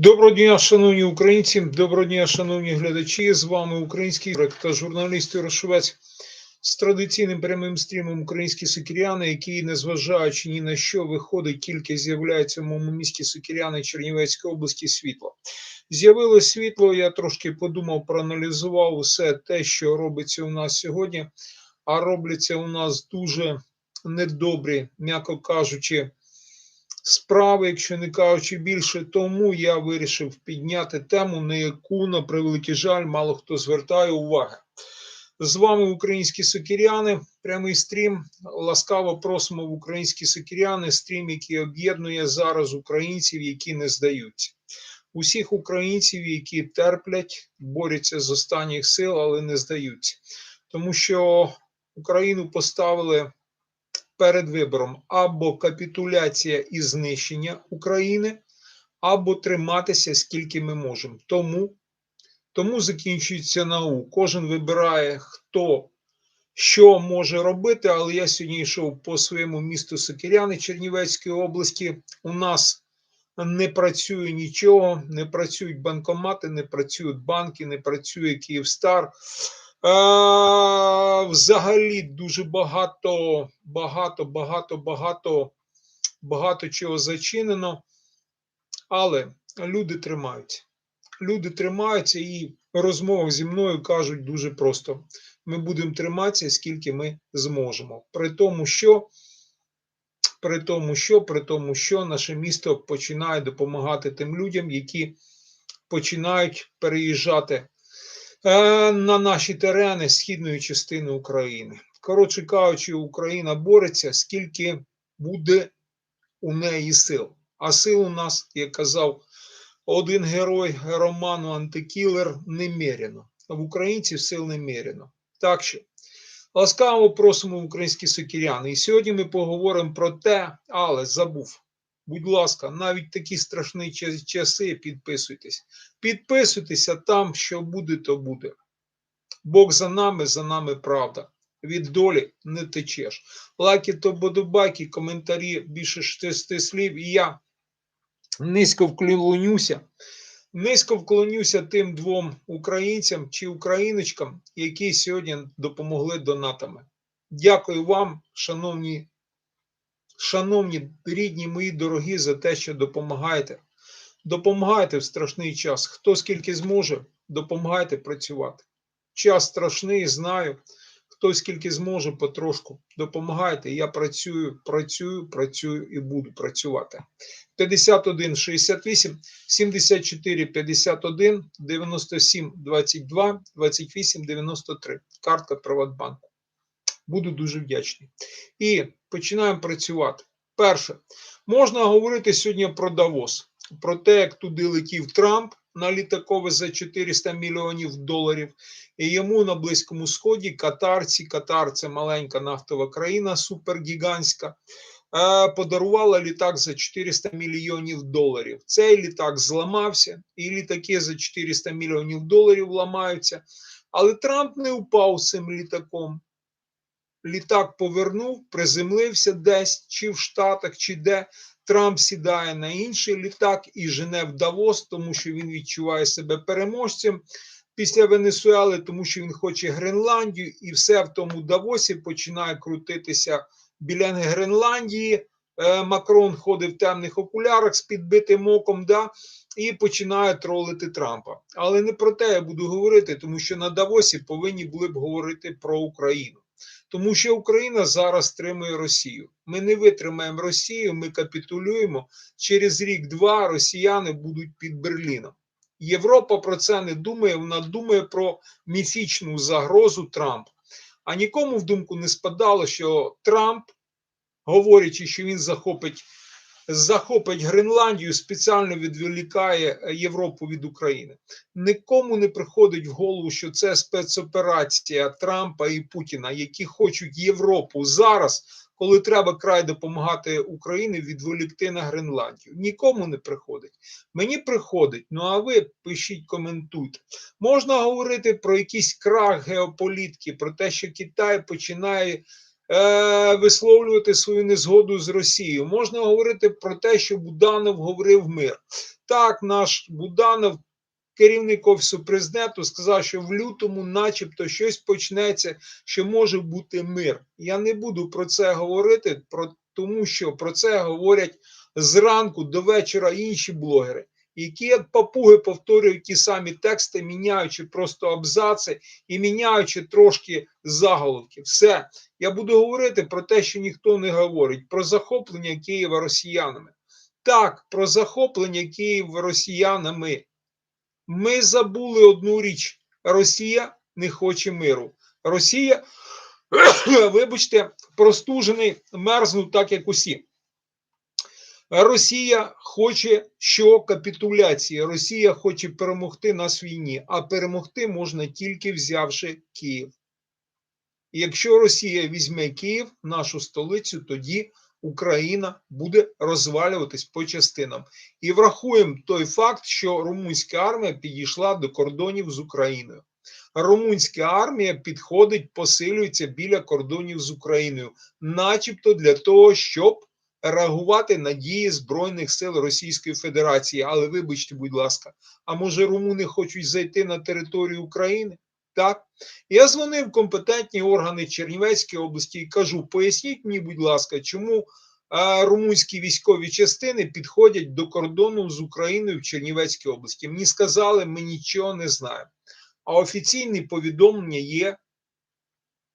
Доброго дня, шановні українці, доброго дня, шановні глядачі. З вами український та журналіст Ярошовець з традиційним прямим стрімом Українські Сокіряни, який, незважаючи ні на що, виходить, тільки з'являється в моєму місті Сокіряни Чернівецької області світло. З'явилось світло, я трошки подумав, проаналізував усе те, що робиться у нас сьогодні, а робляться у нас дуже недобрі, м'яко кажучи справи, якщо не кажучи більше, тому я вирішив підняти тему, на яку, на превеликий жаль, мало хто звертає уваги. З вами українські сокіряни, прямий стрім. Ласкаво просимо в українські сокіряни, стрім, який об'єднує зараз українців, які не здаються. Усіх українців, які терплять, борються з останніх сил, але не здаються. Тому що Україну поставили перед вибором або капітуляція і знищення України, або триматися скільки ми можемо. Тому, тому закінчується наук. Кожен вибирає, хто що може робити, але я сьогодні йшов по своєму місту Сокиряни Чернівецької області. У нас не працює нічого, не працюють банкомати, не працюють банки, не працює Київстар. Взагалі дуже багато, багато, багато, багато, багато чого зачинено, але люди тримаються. Люди тримаються і в зі мною кажуть дуже просто: ми будемо триматися, скільки ми зможемо. При тому, що при тому, що при тому, що наше місто починає допомагати тим людям, які починають переїжджати на наші терени східної частини України. Коротше кажучи, Україна бореться, скільки буде у неї сил. А сил у нас, як казав один герой роману Антикілер, немерено. В українців сил немерено. Так що ласкаво просимо українські сокіряни. І сьогодні ми поговоримо про те, але забув. Будь ласка, навіть такі страшні часи підписуйтесь. Підписуйтеся там, що буде, то буде. Бог за нами, за нами правда. Від долі не течеш. Лайки то подобайки, коментарі більше шести слів. І я низько вклонюся. Низько вклонюся тим двом українцям чи україночкам, які сьогодні допомогли донатами. Дякую вам, шановні, шановні рідні мої дорогі, за те, що допомагаєте. Допомагайте в страшний час. Хто скільки зможе, допомагайте працювати. Час страшний, знаю. Хто скільки зможе, потрошку допомагайте. Я працюю, працюю, працюю і буду працювати. 51 68 74 51 97 22 28 93. Картка Приватбанку. Буду дуже вдячний. І починаємо працювати. Перше, можна говорити сьогодні про Давос, про те, як туди летів Трамп на літакове за 400 мільйонів доларів. І йому на Близькому Сході катарці, Катар це маленька нафтова країна, супергігантська, подарувала літак за 400 мільйонів доларів. Цей літак зламався, і літаки за 400 мільйонів доларів ламаються. Але Трамп не упав цим літаком. Літак повернув, приземлився десь, чи в Штатах, чи де. Трамп сідає на інший літак і жене в Давос, тому що він відчуває себе переможцем після Венесуели, тому що він хоче Гренландію, і все в тому Давосі починає крутитися біля Гренландії. Е, Макрон ходить в темних окулярах з підбитим оком, да, і починає тролити Трампа. Але не про те я буду говорити, тому що на Давосі повинні були б говорити про Україну. Тому що Україна зараз тримує Росію. Ми не витримаємо Росію, ми капітулюємо. Через рік-два росіяни будуть під Берліном. Європа про це не думає, вона думає про міфічну загрозу Трампа. А нікому в думку не спадало, що Трамп, говорячи, що він захопить захопить Гренландію, спеціально відволікає Європу від України. Нікому не приходить в голову, що це спецоперація Трампа і Путіна, які хочуть Європу зараз, коли треба край допомагати Україні, відволікти на Гренландію. Нікому не приходить. Мені приходить. Ну а ви пишіть, коментуйте. Можна говорити про якийсь крах геополітики, про те, що Китай починає. Е, висловлювати свою незгоду з Росією. Можна говорити про те, що Буданов говорив мир. так, наш Буданов, керівник офісу президенту, сказав, що в лютому, начебто, щось почнеться, що може бути мир. Я не буду про це говорити, про, тому що про це говорять зранку до вечора інші блогери, які як папуги повторюють ті самі тексти, міняючи просто абзаци і міняючи трошки заголовки. Все. Я буду говорити про те, що ніхто не говорить, про захоплення Києва росіянами. Так, про захоплення Києва росіянами. Ми забули одну річ: Росія не хоче миру. Росія, вибачте, простужений, мерзнуть так, як усі. Росія хоче що капітуляції. Росія хоче перемогти нас в війні, а перемогти можна тільки взявши Київ. І якщо Росія візьме Київ, нашу столицю, тоді Україна буде розвалюватись по частинам. І врахуємо той факт, що румунська армія підійшла до кордонів з Україною. Румунська армія підходить, посилюється біля кордонів з Україною, начебто для того, щоб реагувати на дії Збройних сил Російської Федерації. Але вибачте, будь ласка, а може румуни хочуть зайти на територію України? Так, я дзвонив компетентні органи Чернівецької області і кажу: поясніть мені, будь ласка, чому а, румунські військові частини підходять до кордону з Україною в Чернівецькій області. Мені сказали, ми нічого не знаємо. А офіційні повідомлення є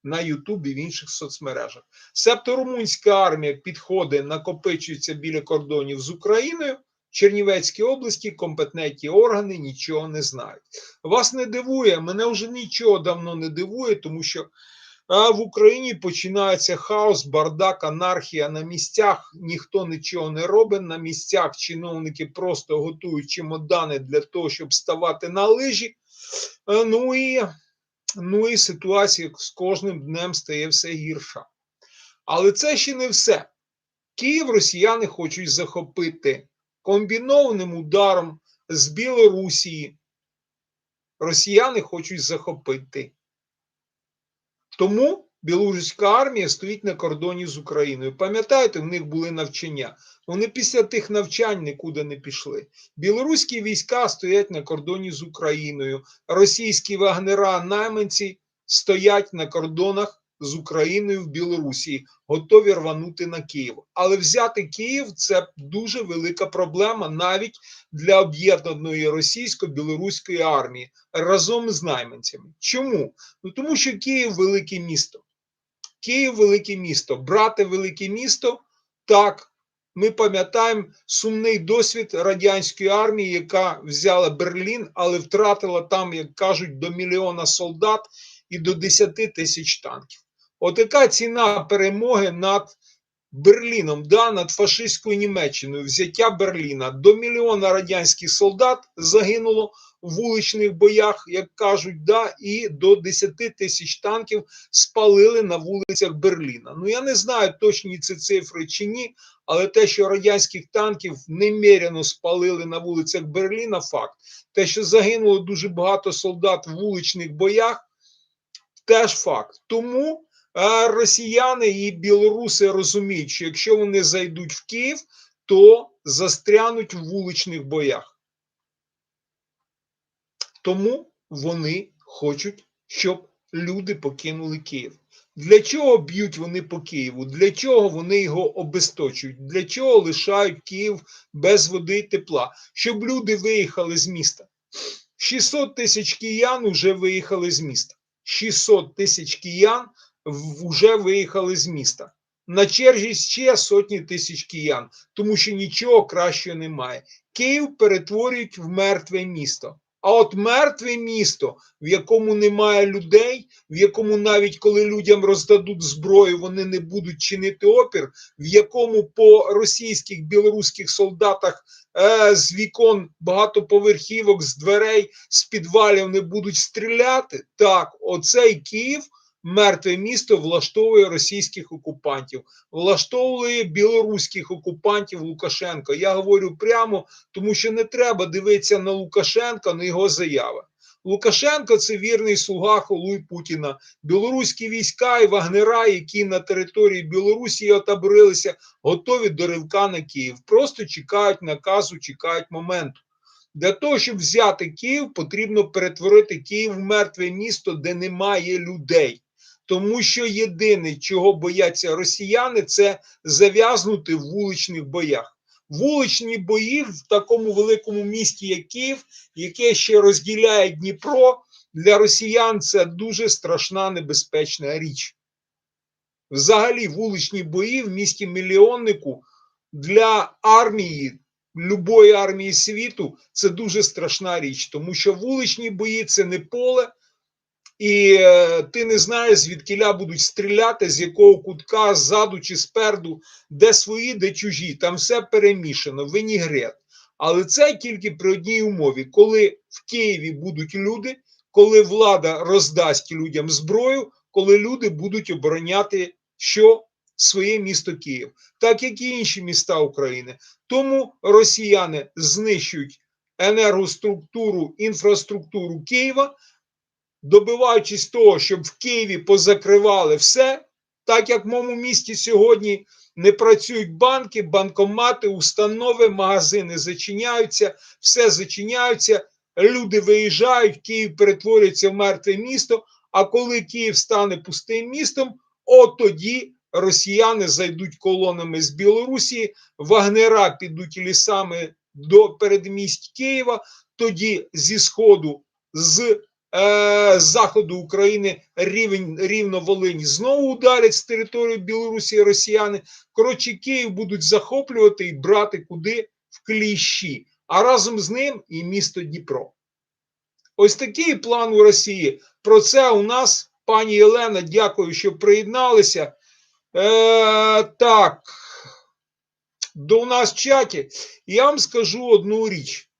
на Ютубі в інших соцмережах. Себто румунська армія підходить, накопичується біля кордонів з Україною. Чернівецькій області компетентні органи нічого не знають. Вас не дивує, мене вже нічого давно не дивує, тому що в Україні починається хаос, бардак, анархія на місцях. Ніхто нічого не робить. На місцях чиновники просто готують чемодани для того, щоб ставати на лижі. А, Ну і, ну і ситуація з кожним днем стає все гірша. Але це ще не все. Київ росіяни хочуть захопити комбінованим ударом з Білорусії росіяни хочуть захопити. Тому білоруська армія стоїть на кордоні з Україною. Пам'ятаєте, в них були навчання. Вони після тих навчань нікуди не пішли. Білоруські війська стоять на кордоні з Україною. Російські вагнера, найманці стоять на кордонах з Україною в Білорусі, готові рванути на Київ. Але взяти Київ це дуже велика проблема навіть для об'єднаної російсько-білоруської армії разом з найманцями. Чому? Ну тому що Київ велике місто. Київ велике місто. брате велике місто так. Ми пам'ятаємо сумний досвід радянської армії, яка взяла Берлін, але втратила там, як кажуть, до мільйона солдат і до 10 тисяч танків. Отака ціна перемоги над Берліном, да, над фашистською Німеччиною, взяття Берліна. До мільйона радянських солдат загинуло в вуличних боях, як кажуть, да, і до 10 тисяч танків спалили на вулицях Берліна. Ну я не знаю точні ці цифри чи ні, але те, що радянських танків неміряно спалили на вулицях Берліна, факт. Те, що загинуло дуже багато солдат в вуличних боях, теж факт. Тому росіяни і білоруси розуміють, що якщо вони зайдуть в Київ, то застрянуть в вуличних боях. Тому вони хочуть, щоб люди покинули Київ. Для чого б'ють вони по Києву? Для чого вони його обесточують? Для чого лишають Київ без води і тепла? Щоб люди виїхали з міста. 600 тисяч киян вже виїхали з міста. 600 тисяч киян вже виїхали з міста. На черзі ще сотні тисяч киян, тому що нічого кращого немає. Київ перетворюють в мертве місто. А от мертве місто, в якому немає людей, в якому навіть коли людям роздадуть зброю, вони не будуть чинити опір, в якому по російських білоруських солдатах е, з вікон багатоповерхівок, з дверей, з підвалів не будуть стріляти. Так, оцей Київ мертве місто влаштовує російських окупантів, влаштовує білоруських окупантів Лукашенко. Я говорю прямо, тому що не треба дивитися на Лукашенка, на його заяви. Лукашенко це вірний слуга Холуй Путіна. Білоруські війська і вагнера, які на території Білорусі отаборилися, готові до ривка на Київ. Просто чекають наказу, чекають моменту. Для того, щоб взяти Київ, потрібно перетворити Київ в мертве місто, де немає людей. Тому що єдине, чого бояться росіяни, це зав'язнути в вуличних боях. Вуличні бої в такому великому місті, як Київ, яке ще розділяє Дніпро, для росіян це дуже страшна небезпечна річ. Взагалі, вуличні бої в місті мільйоннику для армії, любої армії світу, це дуже страшна річ, тому що вуличні бої це не поле, і е, ти не знаєш, звідкіля будуть стріляти, з якого кутка, ззаду чи спереду, де свої, де чужі. Там все перемішано, винігрет. Але це тільки при одній умові, коли в Києві будуть люди, коли влада роздасть людям зброю, коли люди будуть обороняти що своє місто Київ, так як і інші міста України. Тому росіяни знищують енергоструктуру, інфраструктуру Києва, добиваючись того, щоб в Києві позакривали все, так як в моєму місті сьогодні не працюють банки, банкомати, установи, магазини зачиняються, все зачиняються, люди виїжджають, Київ перетворюється в мертве місто. А коли Київ стане пустим містом, от тоді росіяни зайдуть колонами з Білорусі, вагнера підуть лісами до передмість Києва. Тоді зі сходу, з е, заходу України рівень рівно Волинь знову ударять з території Білорусі росіяни. Коротше, Київ будуть захоплювати і брати куди в кліщі, а разом з ним і місто Дніпро. Ось такий план у Росії. Про це у нас, пані Єлена, дякую, що приєдналися. Е, Так, до нас в чаті. Я вам скажу одну річ.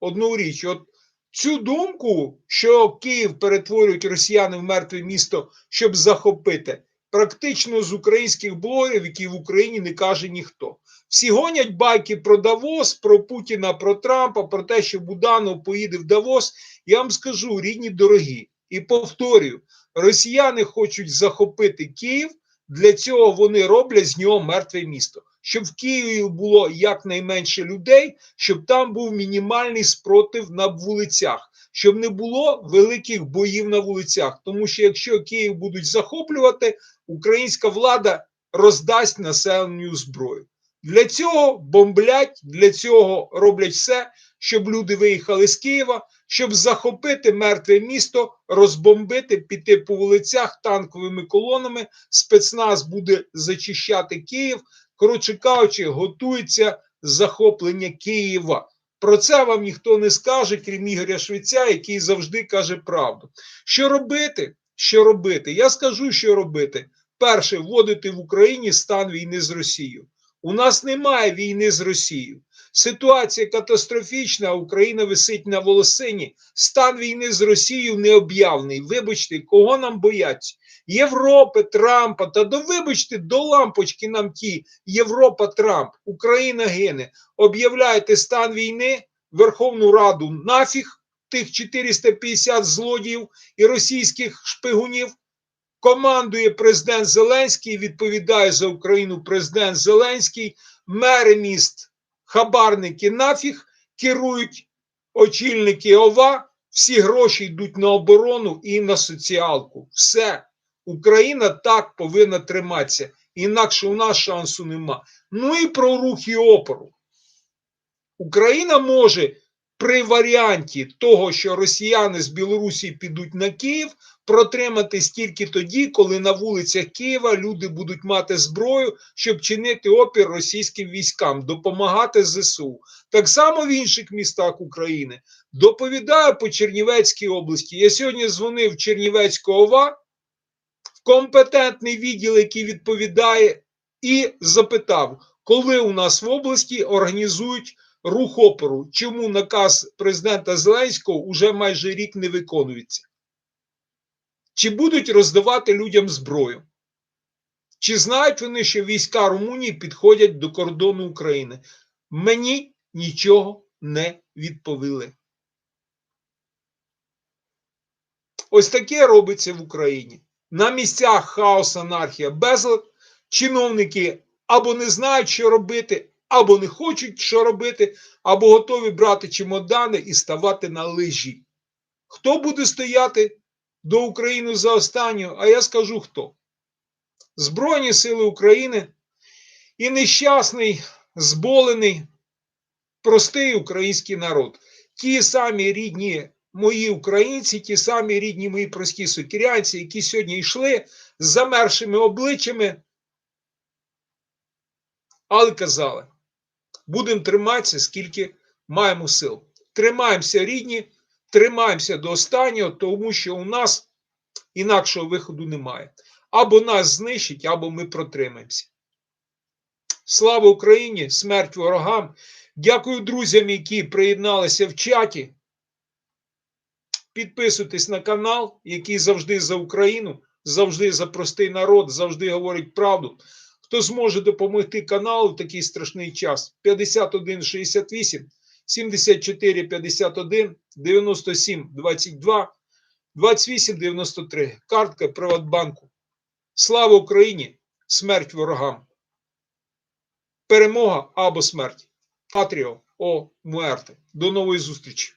Одну річ. От цю думку, що Київ перетворюють росіяни в мертве місто, щоб захопити, практично з українських блогерів, які в Україні не каже ніхто. Всі гонять байки про Давос, про Путіна, про Трампа, про те, що Буданов поїде в Давос. Я вам скажу, рідні дорогі, і повторюю: росіяни хочуть захопити Київ. Для цього вони роблять з нього мертве місто, щоб в Києві було якнайменше людей, щоб там був мінімальний спротив на вулицях, щоб не було великих боїв на вулицях. Тому що якщо Київ будуть захоплювати, українська влада роздасть населенню зброю. Для цього бомблять, для цього роблять все, щоб люди виїхали з Києва, щоб захопити мертве місто, розбомбити, піти по вулицях танковими колонами. Спецназ буде зачищати Київ. Коротше кажучи, готується захоплення Києва. Про це вам ніхто не скаже, крім Ігоря Швеця, який завжди каже правду. Що робити? Що робити? Я скажу, що робити. Перше, вводити в Україні стан війни з Росією. У нас немає війни з Росією. Ситуація катастрофічна. Україна висить на волосині. Стан війни з Росією не об'явлений. Вибачте, кого нам бояться? Європи, Трампа. Та до вибачте, до лампочки нам ті. Європа, Трамп, Україна гине. Об'являєте стан війни, Верховну Раду нафіг тих 450 злодіїв і російських шпигунів. Командує президент Зеленський, відповідає за Україну президент Зеленський, мери міст, хабарники нафіг, керують очільники ОВА, всі гроші йдуть на оборону і на соціалку. Все. Україна так повинна триматися, інакше у нас шансу нема. Ну і про рухи опору. Україна може при варіанті того, що росіяни з Білорусі підуть на Київ, протриматись тільки тоді, коли на вулицях Києва люди будуть мати зброю, щоб чинити опір російським військам, допомагати ЗСУ. Так само в інших містах України. Доповідаю по Чернівецькій області. Я сьогодні дзвонив в Чернівецьку ОВА, компетентний відділ, який відповідає, і запитав, коли у нас в області організують рух опору, чому наказ президента Зеленського уже майже рік не виконується. Чи будуть роздавати людям зброю? Чи знають вони, що війська Румунії підходять до кордону України? Мені нічого не відповіли. Ось таке робиться в Україні. На місцях хаос, анархія, безлад. Чиновники або не знають, що робити, або не хочуть що робити, або готові брати чемодани і ставати на лижі. Хто буде стояти до України за останнього? А я скажу хто. Збройні Сили України і нещасний, зболений, простий український народ. Ті самі рідні мої українці, ті самі рідні мої прості сокірянці, які сьогодні йшли з замершими обличчями, але казали, будемо триматися, скільки маємо сил. Тримаємося рідні, тримаємося до останнього, тому що у нас інакшого виходу немає. Або нас знищить, або ми протримаємося. Слава Україні! Смерть ворогам! Дякую друзям, які приєдналися в чаті. Підписуйтесь на канал, який завжди за Україну, завжди за простий народ, завжди говорить правду. Хто зможе допомогти каналу в такий страшний час? 51 68 74 51 97 22 28 93. Картка Приватбанку. Слава Україні! Смерть ворогам! Перемога або смерть. Патріо о Муерте. До нової зустрічі!